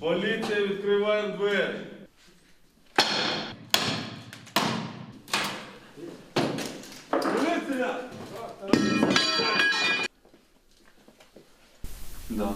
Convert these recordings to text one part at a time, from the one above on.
Поліція відкриває двері. Поліція! Да.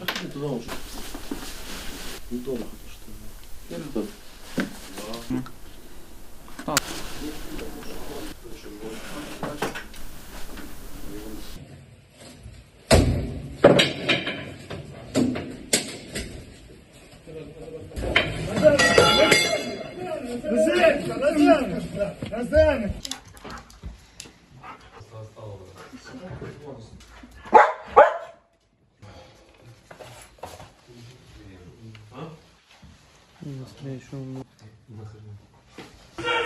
Пошли туда уже. Недолго, что Так. Настоящего.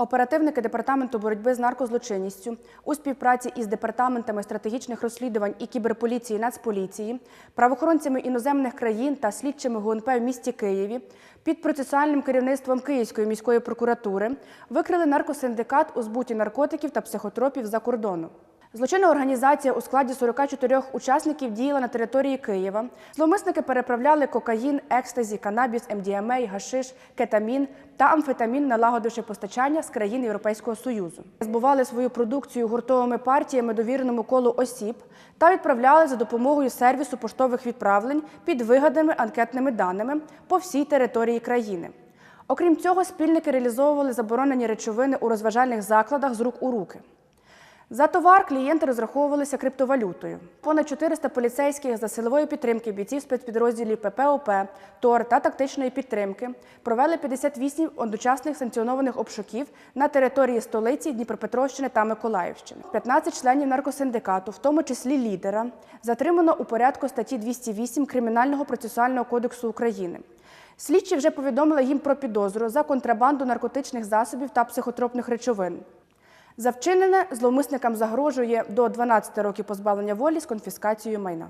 Оперативники департаменту боротьби з наркозлочинністю у співпраці із департаментами стратегічних розслідувань і кіберполіції Нацполіції, правоохоронцями іноземних країн та слідчими ГУНП в місті Києві під процесуальним керівництвом Київської міської прокуратури викрили наркосиндикат у збуті наркотиків та психотропів за кордону. Злочинна організація у складі 44 учасників діяла на території Києва. Зловмисники переправляли кокаїн, екстазі, канабіс, МДМА, гашиш, кетамін та амфетамін, налагодивши постачання з країн Європейського Союзу. Збували свою продукцію гуртовими партіями довіреному колу осіб та відправляли за допомогою сервісу поштових відправлень під вигаданими анкетними даними по всій території країни. Окрім цього, спільники реалізовували заборонені речовини у розважальних закладах з рук у руки. За товар клієнти розраховувалися криптовалютою. Понад 400 поліцейських за силової підтримки бійців спецпідрозділів ППОП, ТОР та тактичної підтримки провели 58 одночасних санкціонованих обшуків на території столиці Дніпропетровщини та Миколаївщини. 15 членів наркосиндикату, в тому числі лідера, затримано у порядку статті 208 Кримінального процесуального кодексу України. Слідчі вже повідомили їм про підозру за контрабанду наркотичних засобів та психотропних речовин. За вчинене зловмисникам загрожує до 12 років позбавлення волі з конфіскацією майна.